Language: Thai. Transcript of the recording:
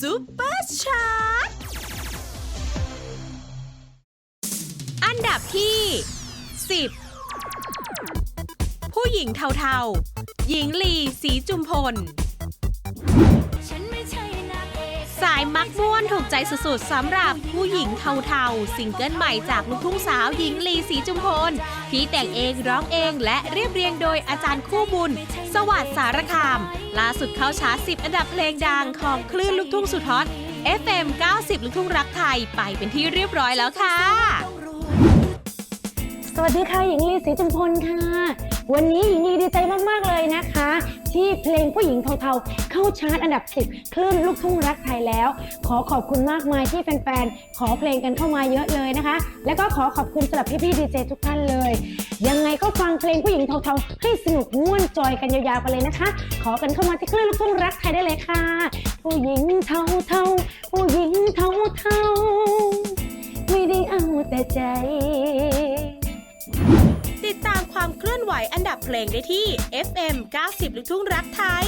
ซุปเปอร์ชาร์ตอันดับที่ 10 ผู้หญิงเทาๆ หญิงลีสีจุมพล สายมักม่วนถูกใจสุดๆสำหรับผู้หญิงเทาๆ ซิงเกิลใหม่จากลูกทุ่งสาวหญิงลีสีจุมพล ที่แต่งเองร้องเองและเรียบเรียงโดยอาจารย์คู่บุญ สวัสดิ์สารคาม ล่าสุดเข้าชาร์ต10 อันดับเพลงดังของคลื่นลูกทุ่งสุดฮอต FM 90 ลูกทุ่งรักไทย ไปเป็นที่เรียบร้อยแล้วค่ะ สวัสดีค่ะหญิงลีศรีจุมพลค่ะ วันนี้หญิงลีดีใจมาก ๆ เลยนะคะ ที่เพลงผู้หญิงเทาๆ เข้าชาร์ตอันดับ 10 คลื่นลูกทุ่งรักไทยแล้ว ขอขอบคุณมากมายที่แฟนๆ ขอเพลงกันเข้ามาเยอะเลยนะคะ แล้วก็ขอขอบคุณสำหรับพี่ๆดีเจทุกท่านเลย ยังไง ลงผู้หญิงเทาๆ ให้สนุกม่วนจอยกันยาวๆกันเลยนะคะ ขอกันเข้ามาที่คลื่นลูกทุ่งรักไทยได้เลยค่ะ ผู้หญิงเทาๆ ผู้หญิงเทาๆ ไม่ได้เอาแต่ใจ ติดตามความเคลื่อนไหวอันดับเพลงได้ที่ FM 90ลูกทุ่งรักไทย